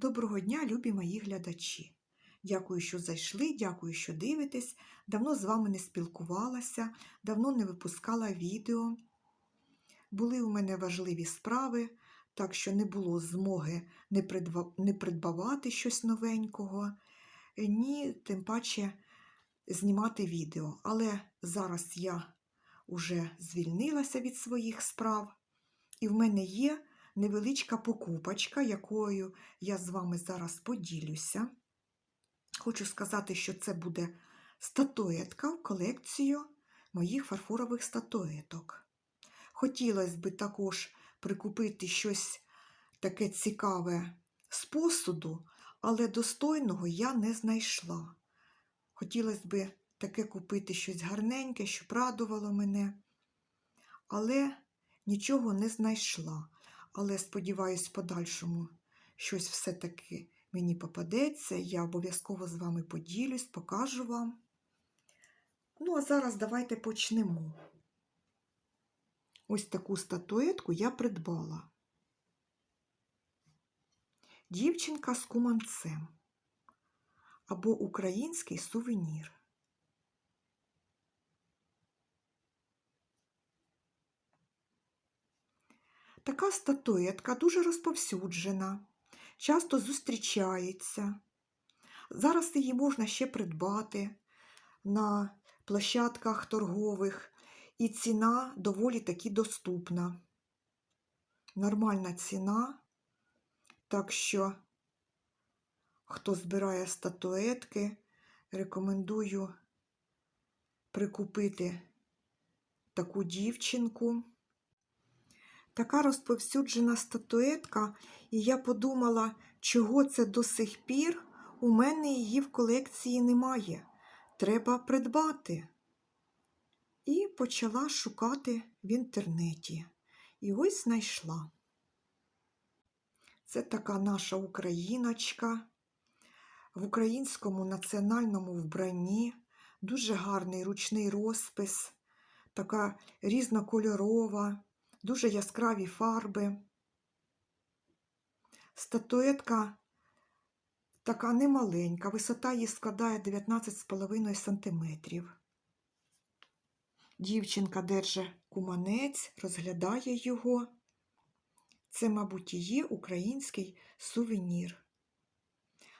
Доброго дня, любі мої глядачі! Дякую, що зайшли, дякую, що дивитесь. Давно з вами не спілкувалася, давно не випускала відео. Були у мене важливі справи, так що не було змоги не, придбавати щось новенького, ні, тим паче знімати відео. Але зараз я вже звільнилася від своїх справ, і в мене є невеличка покупочка, якою я з вами зараз поділюся. Хочу сказати, що це буде статуетка в колекцію моїх фарфорових статуеток. Хотілося б також прикупити щось таке цікаве з посуду, але достойного я не знайшла. Хотілося б таке купити щось гарненьке, щоб радувало мене, але нічого не знайшла. Але сподіваюсь, в подальшому щось все-таки мені попадеться. Я обов'язково з вами поділюсь, покажу вам. Ну, а зараз давайте почнемо. Ось таку статуетку я придбала. Дівчинка з куманцем або український сувенір. Така статуетка дуже розповсюджена, часто зустрічається. Зараз її можна ще придбати на площадках торгових, і ціна доволі таки доступна. Нормальна ціна, так що, хто збирає статуетки, рекомендую прикупити таку дівчинку. Така розповсюджена статуетка, і я подумала, чого це до сих пір у мене її в колекції немає. Треба придбати. І почала шукати в інтернеті. І ось знайшла. Це така наша україночка в українському національному вбранні, дуже гарний ручний розпис, така різнокольорова дуже яскраві фарби. Статуетка така немаленька, висота її складає 19,5 см. Дівчинка держить куманець, розглядає його. Це, мабуть, її український сувенір.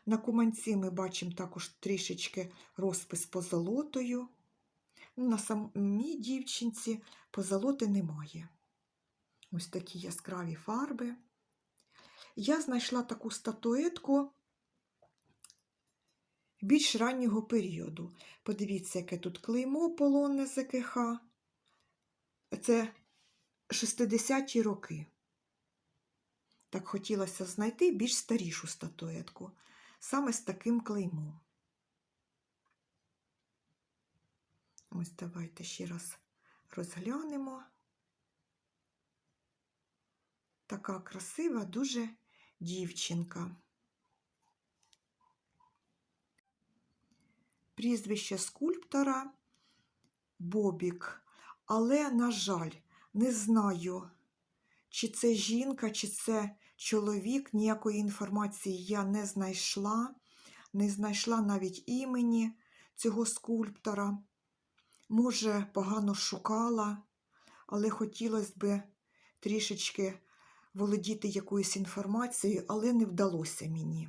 На куманці ми бачимо також трішечки розпис позолотою. На самій дівчинці позолоти немає. Ось такі яскраві фарби. Я знайшла таку статуетку більш раннього періоду. Подивіться, яке тут клеймо полонне ЗКХ. Це 60-ті роки. Так хотілося знайти більш старішу статуетку, саме з таким клеймом. Ось давайте ще раз розглянемо. Така красива дуже дівчинка. Прізвище скульптора Бобік, але, на жаль, не знаю, чи це жінка, чи це чоловік. Ніякої інформації я не знайшла, не знайшла навіть імені цього скульптора. Може, погано шукала, але хотілося б трішечки володіти якоюсь інформацією, але не вдалося мені.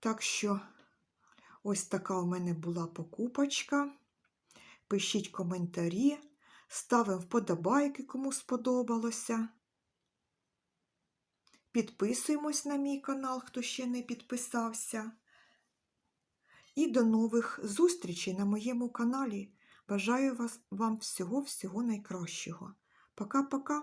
Так що, ось така у мене була покупочка. Пишіть коментарі, ставимо вподобайки, кому сподобалося. Підписуємось на мій канал, хто ще не підписався. І до нових зустрічей на моєму каналі. Бажаю вас, вам всього-всього найкращого. Пока-пока!